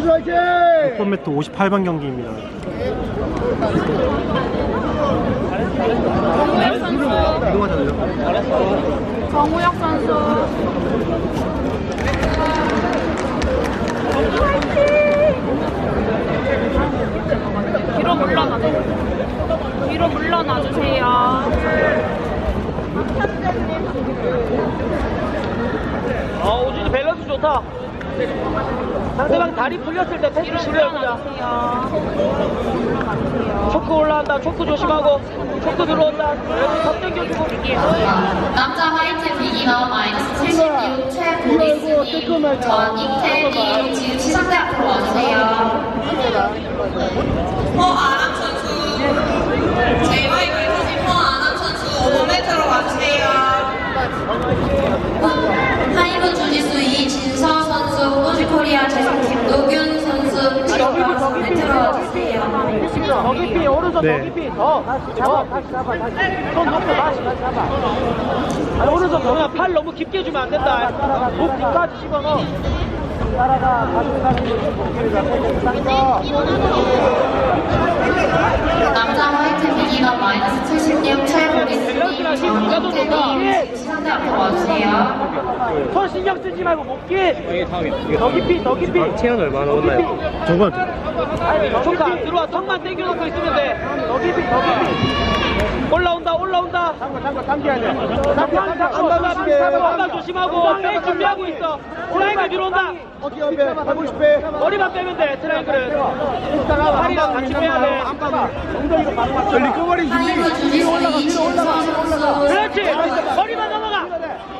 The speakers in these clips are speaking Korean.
선수 화이팅! 펀매트 58번 경기입니다. 정우혁 선수. 화이팅! 뒤로 물러나주세요. 뒤로 물러나 주세요. 어, 오준이 밸런스 좋다. 상대방 다리 풀렸을 때 패스. 물러나주세요. 초크 올라온다. 초크 조심하고. 초크 들어온다. top 당겨주고. 남자 화이트 비기너 마이너스 76 최보리스님 전익태님 지금 시상대 앞으로 와주세요. 허아 더 깊이, 오른손 네. 더 깊이. 더. 더. 다시 잡아, 다시. 손 놓고 다시, 다시 잡아. 아니, 오른손 더. 그냥 팔 너무 깊게 주면 안 된다. 목 뒤까지 집어넣어. 남자 화이트 비기너 마이너스 76 최보리스님 전익태님 지금 시상대 앞으로 쓰지 말고 목 뒤. 더 깊이, 더 깊이. 체온 얼마 나 오나요? 저번 조카 들어와 턱만 당겨놓고 있으면 돼. 더 깊이 더 깊이. 올라온다 올라온다. 잠깐 잠깐 잠겨야 돼. 한방 잡고 한방 조심하고 뺄 준비하고 있어. 트라이앵글 들어온다. 어깨 옆에 하고 싶어. 머리만 빼면 돼 트라이앵글은. 팔이랑 같이 빼야 돼. 저 리커버리 준비. 하이브 주짓수 이진서 선수 그렇지. 머리만 넘어가.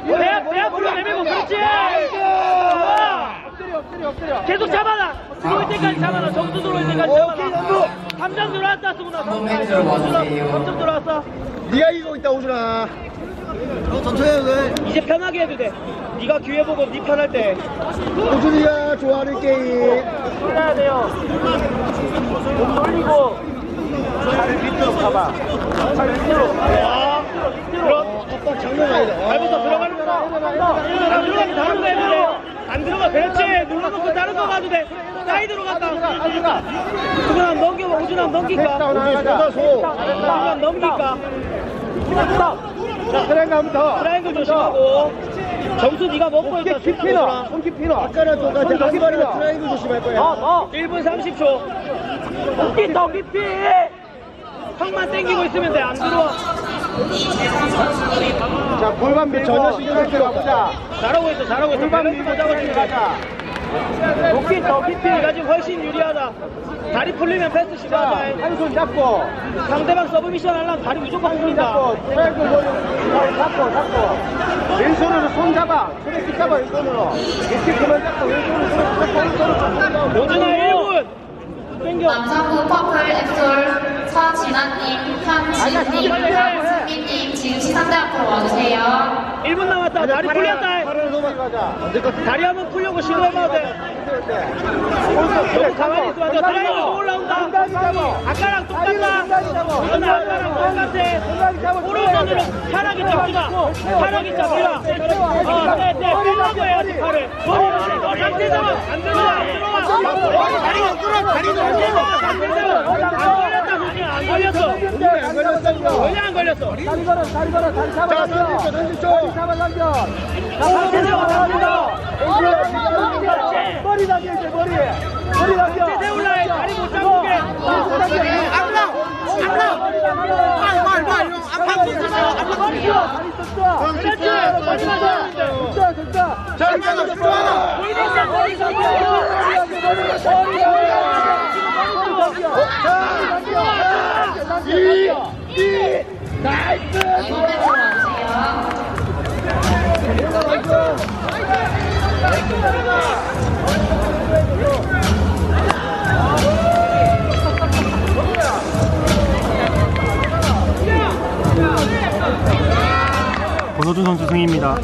배, 배 앞으로 내밀고 그렇지. 좋아. 엎드려 엎드려. 계속 잡아라. 들어올 때까지 잡아라. 점수 들어올 때까지 잡아라. 3점 들어왔다 수구나. 3점 들어왔어. 네가 이기고 있다 오준아. 너 천천히 해도 돼. 이제 편하게 해도 돼. 네가 기회 보고 네 편할 때. 오준이가 좋아하는 게임. 돌려야 돼요. 좀 돌리고. 발 밑으로 가봐. 발 밑으로. 와. 밑으로. 아빠 장난 아니다. 발부터 들어가는 거다. 안 들어가면 다른 거 해도 돼. 안 들어가. 그렇지. 눌러놓고 다른 거 가도 돼. 사이드로 갔다. 수근아 넘겨. 오준아 넘길까? 오준아 넘길까? 자 트라이앵글부터. 트라이앵글 조심하고. 점수 네가 먹고. 깊이 넣어. 손 넣어. 아까랑 똑같아. 아까랑 트라이앵글 조심할 거야. 어, 어. 1분 30초. 깊이 더 깊이. 턱만 당기고 있으면 돼. 안 들어와. 자 골반 밀고 전혀 신경 쓸 필요 없자. 잘하고 있어. 잘하고 있어. 골반 밀고 잡아주는 거야. 가자. 높이 더 깊이. 네가 지금 훨씬 유리하다. 다리 풀리면 패스 자, 시도하자. 한 손 잡고, 상대방 서브미션 하려면 다리 무조건 풀린다. 잡고, 트라이앵글 머리, 잡고, 잡고. 왼손으로 손 잡아. 트래픽 잡아, 왼손으로. 이렇게 그만 잡고, 왼손으로 손 잡고, 왼손으로 손 잡아. 오준아 1분. 땡겨. 남성부 퍼플 앱솔 서진아님, 현진님, 시상대 앞으로 와주세요. 1분 남았다. 다리 풀렸다. 팔을 넘어가자. 다리 한번 풀려고 시도해봐도 돼. 너무 가만히 안 돼. 트라이앵글 또 올라온다. 엉덩이 잡아. 아까랑 똑같다. 엉덩이 잡아. 오준아 아까랑 똑같아. 오른손으로 편하게 잡지마. 편하게 잡지마. 어, 네, 네. 빼려고 해야지, 팔을. 어, 상대 잡아. 안 들어와, 안 들어와. 다리 다리 안. 안 걸렸다니까. 왜안 걸렸어? 다리 걸어, 다리 걸어, 다리 잡아. 자, 던지죠. 다리 잡아, 던져. 자, 잡아. 왼손으로 머리 당겨, 이제 머리. 머리 당겨. 세울라 해. 다리 못 잡게. 앞나, 앞나. 말, 말, 말. 마. 앞나 쏘지 마. 다리 쏘자. 그렇지. 머리 돼. 쏘자, 쏘자. 자, 너 쏘아. 머리 맞아, 머리 맞아. 나이스! 권호준 선수 승입니다.